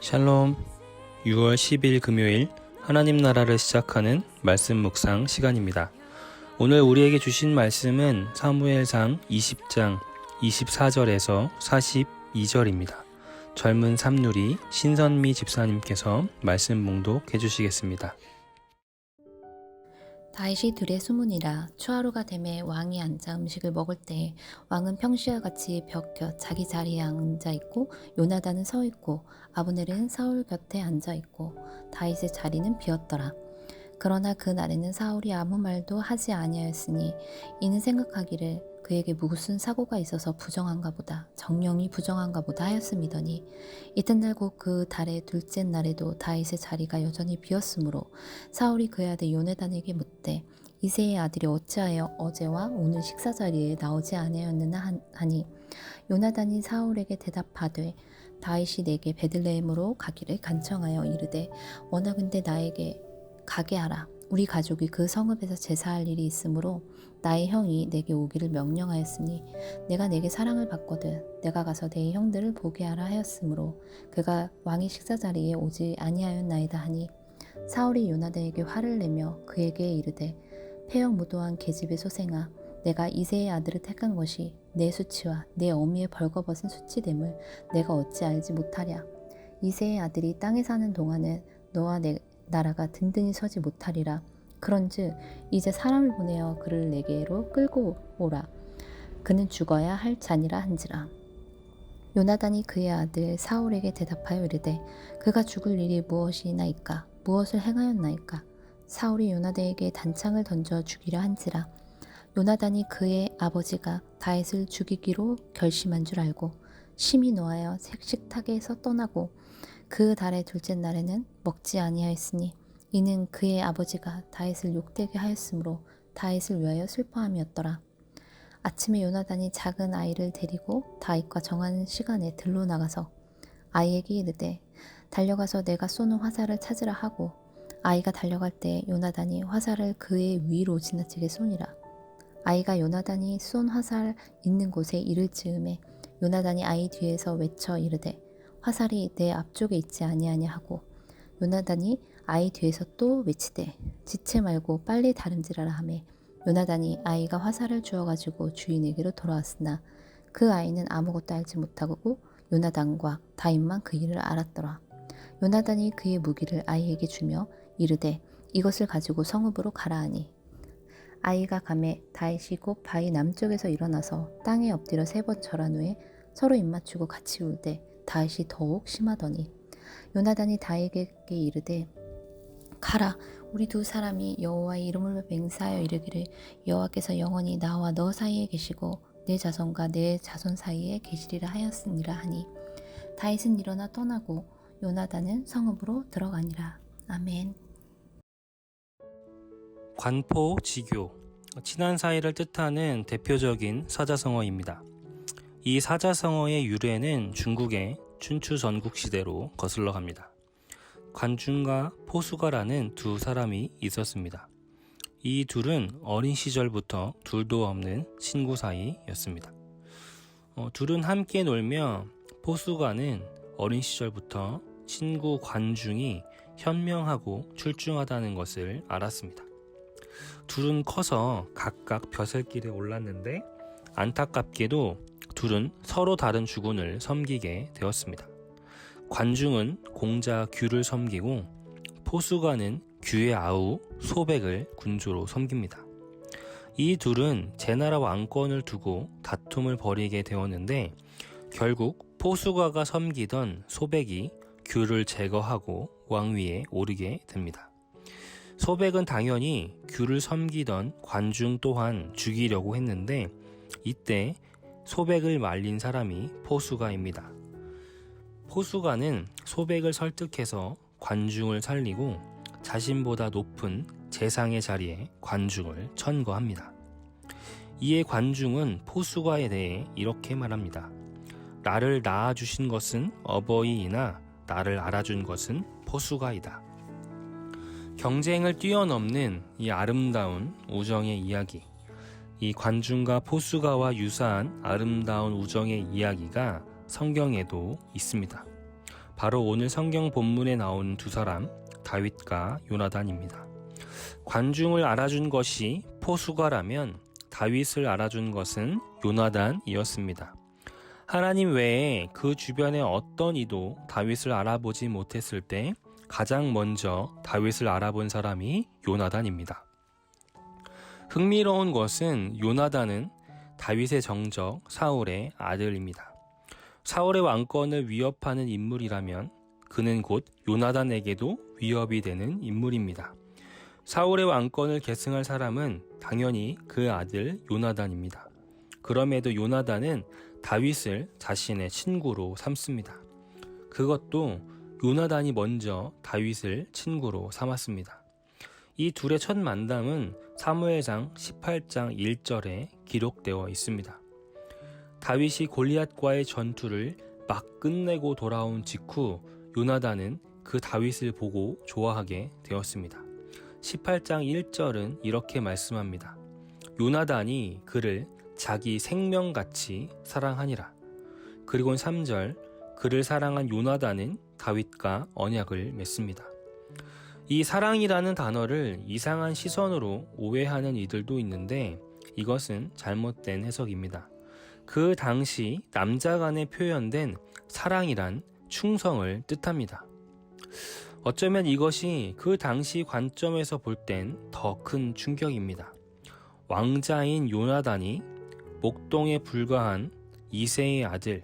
샬롬 6월 10일 금요일 하나님 나라를 시작하는 말씀 묵상 시간입니다. 오늘 우리에게 주신 말씀은 사무엘상 20장 24절에서 42절입니다. 젊은 삼누리 신선미 집사님께서 말씀 몽독해 주시겠습니다. 다윗이 들의 수문이라 추하루가 되매 왕이 앉아 음식을 먹을 때 왕은 평시와 같이 벽 곁 자기 자리에 앉아 있고 요나단은 서 있고 아브넬은 사울 곁에 앉아 있고 다윗의 자리는 비었더라. 그러나 그 날에는 사울이 아무 말도 하지 아니하였으니 이는 생각하기를 그에게 무슨 사고가 있어서 부정한가 보다 정령이 부정한가 보다 하였음이더니 이튿날 곧 그 달의 둘째 날에도 다윗의 자리가 여전히 비었으므로 사울이 그의 아들 요네단에게 묻되 이세의 아들이 어찌하여 어제와 오늘 식사 자리에 나오지 아니하였느냐 한- 하니 요나단이 사울에게 대답하되 다윗이 내게 베들레헴으로 가기를 간청하여 이르되 원하건대 나에게 가게 하라 우리 가족이 그 성읍에서 제사할 일이 있으므로 나의 형이 내게 오기를 명령하였으니 내가 내게 사랑을 받거든 내가 가서 내 형들을 보게 하라 하였으므로 그가 왕의 식사 자리에 오지 아니하였나이다 하니 사울이 요나단에게 화를 내며 그에게 이르되 폐역 무도한 계집의 소생아 내가 이세의 아들을 택한 것이 내 수치와 내 어미의 벌거벗은 수치됨을 내가 어찌 알지 못하랴. 이세의 아들이 땅에 사는 동안은 너와 내 나라가 든든히 서지 못하리라. 그런즉 이제 사람을 보내어 그를 내게로 끌고 오라. 그는 죽어야 할 잔이라 한지라. 요나단이 그의 아들 사울에게 대답하여 이르되 그가 죽을 일이 무엇이나이까? 무엇을 행하였나이까? 사울이 요나단에게 단창을 던져 죽이려 한지라. 요나단이 그의 아버지가 다윗을 죽이기로 결심한 줄 알고 심히 노하여 색식탁에서 떠나고 그 달의 둘째 날에는 먹지 아니하였으니 이는 그의 아버지가 다윗을 욕되게 하였으므로 다윗을 위하여 슬퍼함이었더라 아침에 요나단이 작은 아이를 데리고 다윗과 정하는 시간에 들로 나가서 아이에게 이르되 달려가서 내가 쏘는 화살을 찾으라 하고 아이가 달려갈 때 요나단이 화살을 그의 위로 지나치게 쏘니라. 아이가 요나단이 쏜 화살 있는 곳에 이를 즈음에 요나단이 아이 뒤에서 외쳐 이르되 화살이 내 앞쪽에 있지 아니하냐 하고 요나단이 아이 뒤에서 또 외치되 지체 말고 빨리 다름질하라 하매 요나단이 아이가 화살을 주어 가지고 주인에게로 돌아왔으나 그 아이는 아무것도 알지 못하고 요나단과 다윗만 그 일을 알았더라. 요나단이 그의 무기를 아이에게 주며 이르되 이것을 가지고 성읍으로 가라 하니 아이가 감에 다윗이 곧 바위 남쪽에서 일어나서 땅에 엎드려 세 번 절한 후에 서로 입맞추고 같이 울때 다윗이 더욱 심하더니 요나단이 다윗에게 이르되 가라 우리 두 사람이 여호와의 이름을 맹세하여 이르기를 여호와께서 영원히 나와 너 사이에 계시고 내 자손과 내 자손 사이에 계시리라 하였으니라 하니 다윗은 일어나 떠나고 요나단은 성읍으로 들어가니라 아멘. 관포 지교 친한 사이를 뜻하는 대표적인 사자성어입니다. 이 사자성어의 유래는 중국의 춘추 전국 시대로 거슬러 갑니다. 관중과 포수가라는 두 사람이 있었습니다. 이 둘은 어린 시절부터 둘도 없는 친구 사이였습니다. 어, 둘은 함께 놀며 포수가는 어린 시절부터 친구 관중이 현명하고 출중하다는 것을 알았습니다. 둘은 커서 각각 벼슬길에 올랐는데 안타깝게도 둘은 서로 다른 주군을 섬기게 되었습니다. 관중은 공자 규를 섬기고 포수가는 규의 아우 소백을 군주로 섬깁니다. 이 둘은 제나라 왕권을 두고 다툼을 벌이게 되었는데 결국 포수가가 섬기던 소백이 규를 제거하고 왕위에 오르게 됩니다. 소백은 당연히 규를 섬기던 관중 또한 죽이려고 했는데 이때 소백을 말린 사람이 포수가입니다. 포수가는 소백을 설득해서 관중을 살리고 자신보다 높은 재상의 자리에 관중을 천거합니다. 이에 관중은 포수가에 대해 이렇게 말합니다. 나를 낳아주신 것은 어버이이나 나를 알아준 것은 포수가이다. 경쟁을 뛰어넘는 이 아름다운 우정의 이야기. 이 관중과 포수가와 유사한 아름다운 우정의 이야기가 성경에도 있습니다. 바로 오늘 성경 본문에 나오는 두 사람 다윗과 요나단입니다. 관중을 알아준 것이 포수가라면 다윗을 알아준 것은 요나단이었습니다. 하나님 외에 그 주변의 어떤 이도 다윗을 알아보지 못했을 때 가장 먼저 다윗을 알아본 사람이 요나단입니다. 흥미로운 것은 요나단은 다윗의 정적 사울의 아들입니다. 사울의 왕권을 위협하는 인물이라면 그는 곧 요나단에게도 위협이 되는 인물입니다. 사울의 왕권을 계승할 사람은 당연히 그 아들 요나단입니다. 그럼에도 요나단은 다윗을 자신의 친구로 삼습니다. 그것도 요나단이 먼저 다윗을 친구로 삼았습니다. 이 둘의 첫 만남은 사무엘상 18장 1절에 기록되어 있습니다. 다윗이 골리앗과의 전투를 막 끝내고 돌아온 직후 요나단은 그 다윗을 보고 좋아하게 되었습니다. 18장 1절은 이렇게 말씀합니다. 요나단이 그를 자기 생명같이 사랑하니라. 그리고 3절 그를 사랑한 요나단은 다윗과 언약을 맺습니다. 이 사랑이라는 단어를 이상한 시선으로 오해하는 이들도 있는데 이것은 잘못된 해석입니다. 그 당시 남자 간에 표현된 사랑이란 충성을 뜻합니다. 어쩌면 이것이 그 당시 관점에서 볼 땐 더 큰 충격입니다. 왕자인 요나단이 목동에 불과한 이세의 아들,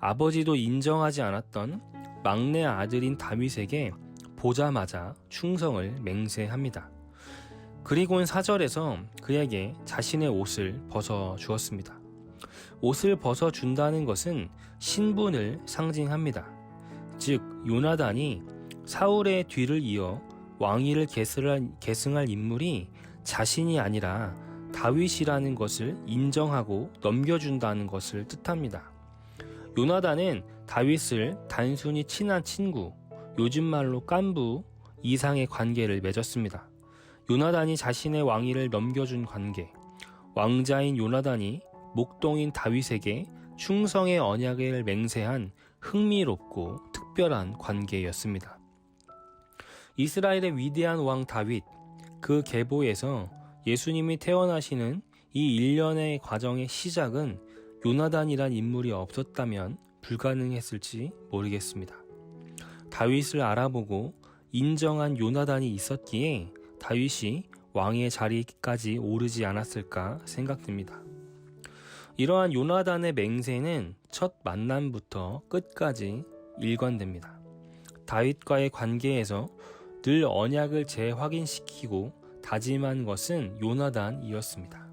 아버지도 인정하지 않았던 막내 아들인 다윗에게 보자마자 충성을 맹세합니다. 그리고는 사절에서 그에게 자신의 옷을 벗어 주었습니다. 옷을 벗어 준다는 것은 신분을 상징합니다. 즉, 요나단이 사울의 뒤를 이어 왕위를 계승할, 인물이 자신이 아니라 다윗이라는 것을 인정하고 넘겨준다는 것을 뜻합니다. 요나단은 다윗을 단순히 친한 친구, 요즘 말로 깐부 이상의 관계를 맺었습니다. 요나단이 자신의 왕위를 넘겨준 관계, 왕자인 요나단이 목동인 다윗에게 충성의 언약을 맹세한 흥미롭고 특별한 관계였습니다. 이스라엘의 위대한 왕 다윗, 그 계보에서 예수님이 태어나시는 이 일련의 과정의 시작은 요나단이란 인물이 없었다면 불가능했을지 모르겠습니다. 다윗을 알아보고 인정한 요나단이 있었기에 다윗이 왕의 자리까지 오르지 않았을까 생각됩니다. 이러한 요나단의 맹세는 첫 만남부터 끝까지 일관됩니다. 다윗과의 관계에서 늘 언약을 재확인시키고 다짐한 것은 요나단이었습니다.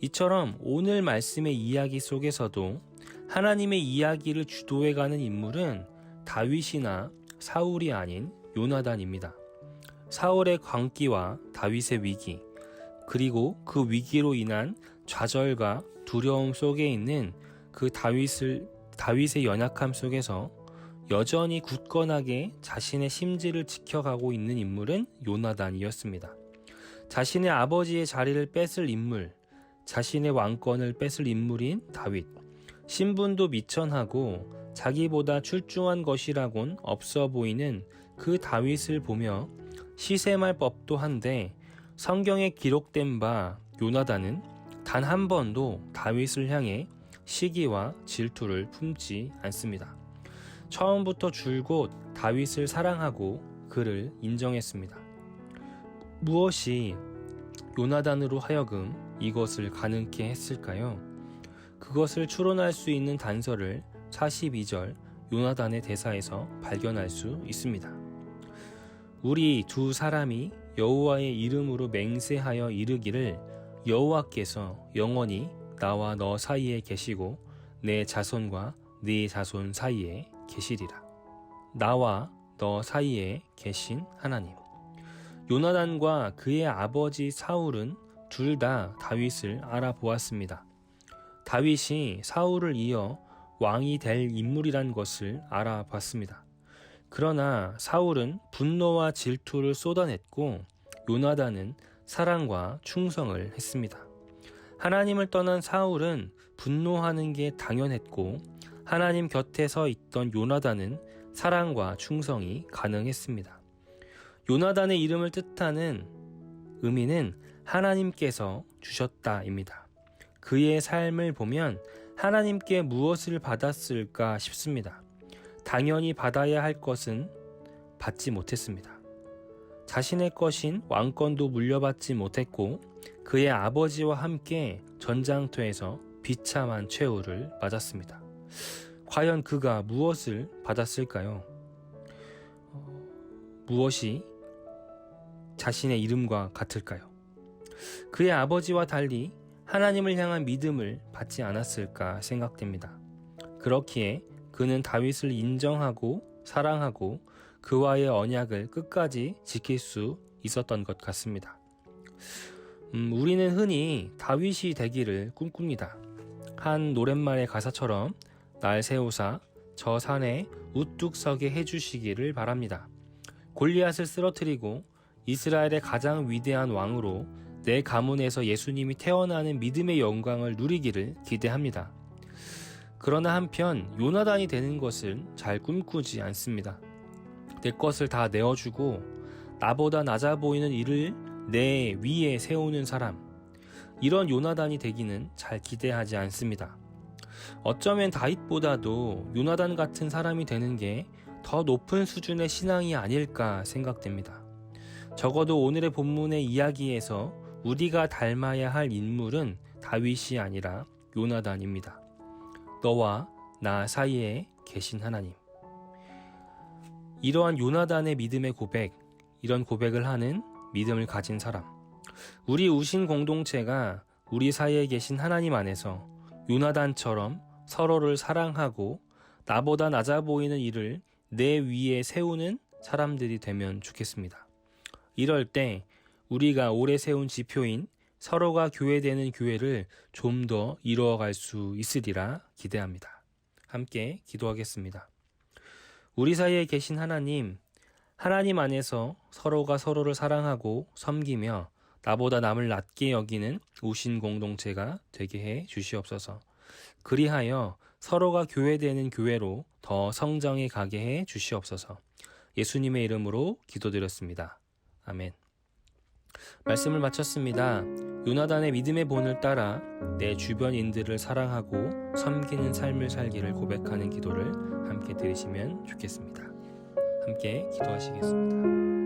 이처럼 오늘 말씀의 이야기 속에서도 하나님의 이야기를 주도해가는 인물은 다윗이나 사울이 아닌 요나단입니다. 사울의 광기와 다윗의 위기, 그리고 그 위기로 인한 좌절과 두려움 속에 있는 그 다윗을 다윗의 연약함 속에서 여전히 굳건하게 자신의 심지를 지켜가고 있는 인물은 요나단이었습니다. 자신의 아버지의 자리를 뺏을 인물, 자신의 왕권을 뺏을 인물인 다윗. 신분도 미천하고 자기보다 출중한 것이라곤 없어 보이는 그 다윗을 보며 시샘할 법도 한데 성경에 기록된 바 요나단은 단 한 번도 다윗을 향해 시기와 질투를 품지 않습니다. 처음부터 줄곧 다윗을 사랑하고 그를 인정했습니다. 무엇이 요나단으로 하여금 이것을 가능케 했을까요? 그것을 추론할 수 있는 단서를 42절 요나단의 대사에서 발견할 수 있습니다. 우리 두 사람이 여호와의 이름으로 맹세하여 이르기를 여호와께서 영원히 나와 너 사이에 계시고 내 자손과 네 자손 사이에 계시리라. 나와 너 사이에 계신 하나님. 요나단과 그의 아버지 사울은 둘 다 다윗을 알아보았습니다. 다윗이 사울을 이어 왕이 될 인물이란 것을 알아봤습니다. 그러나 사울은 분노와 질투를 쏟아냈고 요나단은 사랑과 충성을 했습니다. 하나님을 떠난 사울은 분노하는 게 당연했고 하나님 곁에 서 있던 요나단은 사랑과 충성이 가능했습니다. 요나단의 이름을 뜻하는 의미는 하나님께서 주셨다입니다. 그의 삶을 보면 하나님께 무엇을 받았을까 싶습니다. 당연히 받아야 할 것은 받지 못했습니다. 자신의 것인 왕권도 물려받지 못했고 그의 아버지와 함께 전장터에서 비참한 최후를 맞았습니다. 과연 그가 무엇을 받았을까요? 어, 무엇이 자신의 이름과 같을까요? 그의 아버지와 달리 하나님을 향한 믿음을 받지 않았을까 생각됩니다. 그렇기에 그는 다윗을 인정하고 사랑하고 그와의 언약을 끝까지 지킬 수 있었던 것 같습니다. 음, 우리는 흔히 다윗이 되기를 꿈꿉니다. 한 노랫말의 가사처럼 날 세우사 저 산에 우뚝 서게 해주시기를 바랍니다. 골리앗을 쓰러뜨리고 이스라엘의 가장 위대한 왕으로 내 가문에서 예수님이 태어나는 믿음의 영광을 누리기를 기대합니다. 그러나 한편 요나단이 되는 것은 잘 꿈꾸지 않습니다. 내 것을 다 내어주고 나보다 낮아 보이는 일을 내 위에 세우는 사람. 이런 요나단이 되기는 잘 기대하지 않습니다. 어쩌면 다윗보다도 요나단 같은 사람이 되는 게 더 높은 수준의 신앙이 아닐까 생각됩니다. 적어도 오늘의 본문의 이야기에서 우리가 닮아야 할 인물은 다윗이 아니라 요나단입니다. 너와 나 사이에 계신 하나님. 이러한 요나단의 믿음의 고백, 이런 고백을 하는 믿음을 가진 사람. 우리 우신 공동체가 우리 사이에 계신 하나님 안에서 요나단처럼 서로를 사랑하고 나보다 낮아 보이는 일을 내 위에 세우는 사람들이 되면 좋겠습니다. 이럴 때 우리가 오래 세운 지표인 서로가 교회되는 교회를 좀 더 이루어갈 수 있으리라 기대합니다. 함께 기도하겠습니다. 우리 사이에 계신 하나님, 하나님 안에서 서로가 서로를 사랑하고 섬기며 나보다 남을 낮게 여기는 우신 공동체가 되게 해 주시옵소서. 그리하여 서로가 교회되는 교회로 더 성장해 가게 해 주시옵소서. 예수님의 이름으로 기도드렸습니다. 아멘. 말씀을 마쳤습니다. 요나단의 믿음의 본을 따라 내 주변인들을 사랑하고 섬기는 삶을 살기를 고백하는 기도를 함께 들으시면 좋겠습니다. 함께 기도하시겠습니다.